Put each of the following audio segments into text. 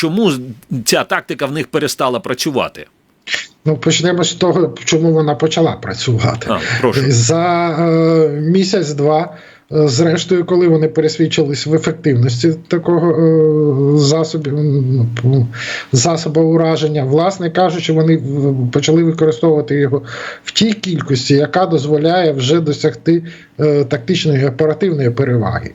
чому ця тактика в них перестала працювати? Ну, почнемо з того, чому вона почала працювати. А, прошу. За е, місяць-два, зрештою, коли вони пересвідчились в ефективності такого е, засобів, ну, засобу ураження, власне кажучи, вони почали використовувати його в тій кількості, яка дозволяє вже досягти е, тактичної оперативної переваги.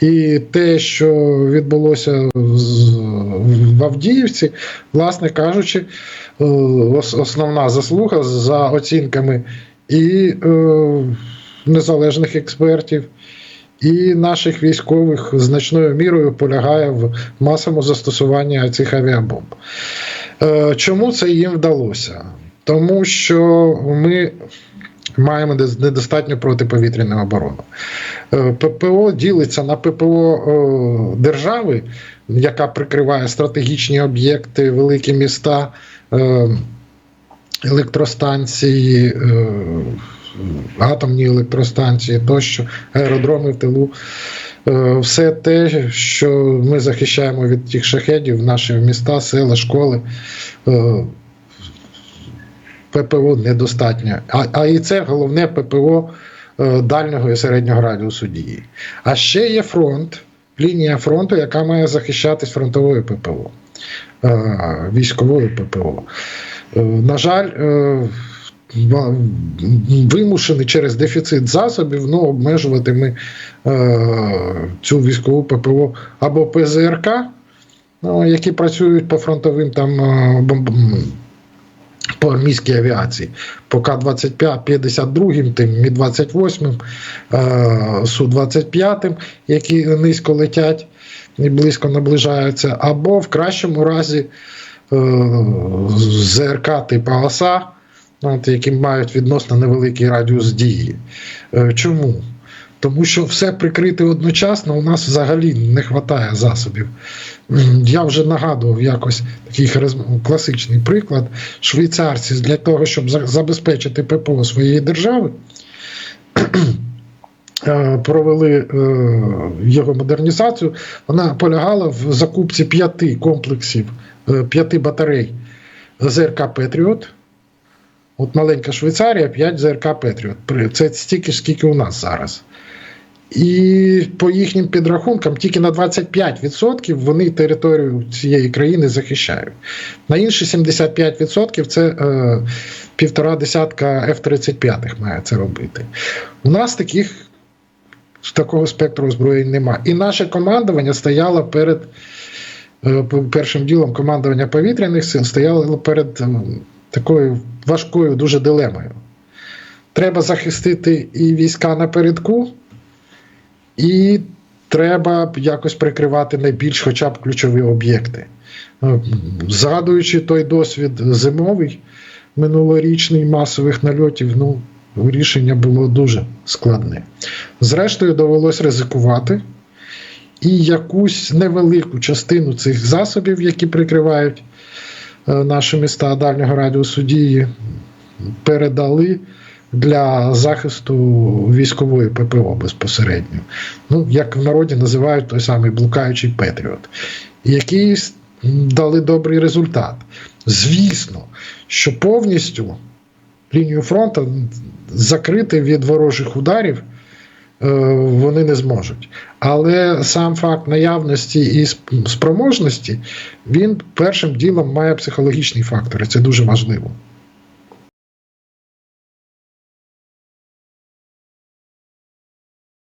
І те, що відбулося в Авдіївці, власне кажучи, е, основна заслуга за оцінками і е, незалежних експертів, і наших військових значною мірою полягає в масовому застосуванні цих авіабомб. Е, Чому це їм вдалося? Тому що ми маємо недостатню протиповітряну оборону. Е, ППО ділиться на ППО е, держави, яка прикриває стратегічні об'єкти, великі міста, електростанції, атомні електростанції тощо, аеродроми в тилу. Е, Все те, що ми захищаємо від тих шахедів, наші міста, села, школи. е, ППО недостатньо. А, а і це головне ППО е, дальнього і середнього радіусу дії. А ще є фронт, лінія фронту, яка має захищатись фронтовою ППО, військовою ППО. На жаль, вимушені через дефіцит засобів ну, обмежувати ми е, цю військову ППО або ПЗРК, ну, які працюють по фронтовим там е, по армійській авіації. По К-25, 52 тим Мі-28, е, Су-25, які низько летять і близько наближаються, або в кращому разі е, ЗРК типу ОСА, які мають відносно невеликий радіус дії. Е, Чому? Тому що все прикрити одночасно у нас взагалі не вистачає засобів. Я вже нагадував якось такий класичний приклад. Швейцарці для того, щоб забезпечити ППО своєї держави, е, провели е, його модернізацію. Вона полягала в закупці п'яти комплексів, п'яти батарей ЗРК Петріот. От маленька Швейцарія, 5 ЗРК Петріот. Це стільки ж, скільки у нас зараз. І по їхнім підрахункам, тільки на 25% вони територію цієї країни захищають. На інші 75% це е, півтора десятка F-35 має це робити. У нас таких такого спектру озброєнь немає. І наше командування стояло перед е, першим ділом командування повітряних сил стояло перед такою важкою дуже дилемою. Треба захистити і війська напередку, і треба якось прикривати найбільш хоча б ключові об'єкти. Ну, Згадуючи той досвід зимовий, минулорічний масових нальотів, ну, рішення було дуже складне. Зрештою, довелось ризикувати. І якусь невелику частину цих засобів, які прикривають наші міста дальнього радіусу дії, передали для захисту військової ППО безпосередньо. Ну, як в народі називають той самий блукаючий Петріот, які дали добрий результат. Звісно, що повністю лінію фронту закрити від ворожих ударів е, вони не зможуть. Але сам факт наявності і спроможності він першим ділом має психологічний фактор, і це дуже важливо.